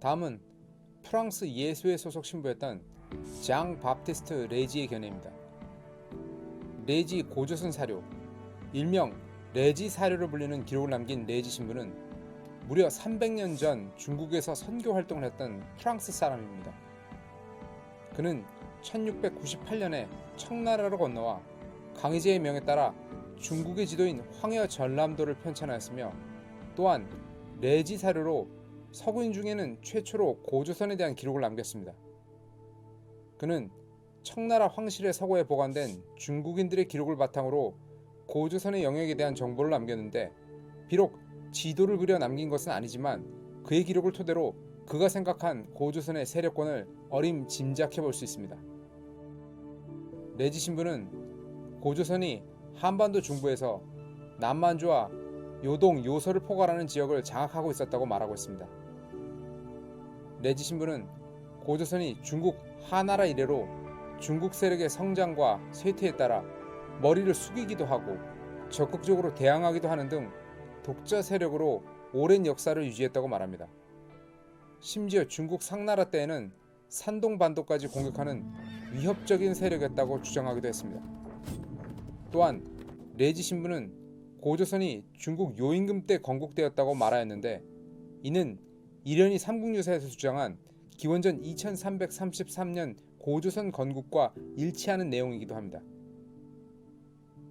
다음은 프랑스 예수회 소속 신부였던 장 바프티스트 레지의 견해입니다. 레지 고조선 사료, 일명 레지 사료로 불리는 기록을 남긴 레지 신부는 무려 300년 전 중국에서 선교 활동을 했던 프랑스 사람입니다. 그는 1698년에 청나라로 건너와 강희제의 명에 따라 중국의 지도인 황해 전람도를 편찬하였으며 또한 레지 사료로 서구인 중에는 최초로 고조선에 대한 기록을 남겼습니다. 그는 청나라 황실의 서고에 보관된 중국인들의 기록을 바탕으로 고조선의 영역에 대한 정보를 남겼는데 비록 지도를 그려 남긴 것은 아니지만 그의 기록을 토대로 그가 생각한 고조선의 세력권을 어림짐작해 볼 수 있습니다. 레지 신부는 고조선이 한반도 중부에서 남만주와 요동 요서를 포괄하는 지역을 장악하고 있었다고 말하고 있습니다. 레지 신부는 고조선이 중국 하나라 이래로 중국 세력의 성장과 쇠퇴에 따라 머리를 숙이기도 하고 적극적으로 대항하기도 하는 등 독자 세력으로 오랜 역사를 유지했다고 말합니다. 심지어 중국 상나라 때에는 산동 반도까지 공격하는 위협적인 세력이었다고 주장하기도 했습니다. 또한 레지 신부는 고조선이 중국 요임금 때 건국되었다고 말하였는데 이는 이련이 삼국유사에서 주장한 기원전 2333년 고조선 건국과 일치하는 내용이기도 합니다.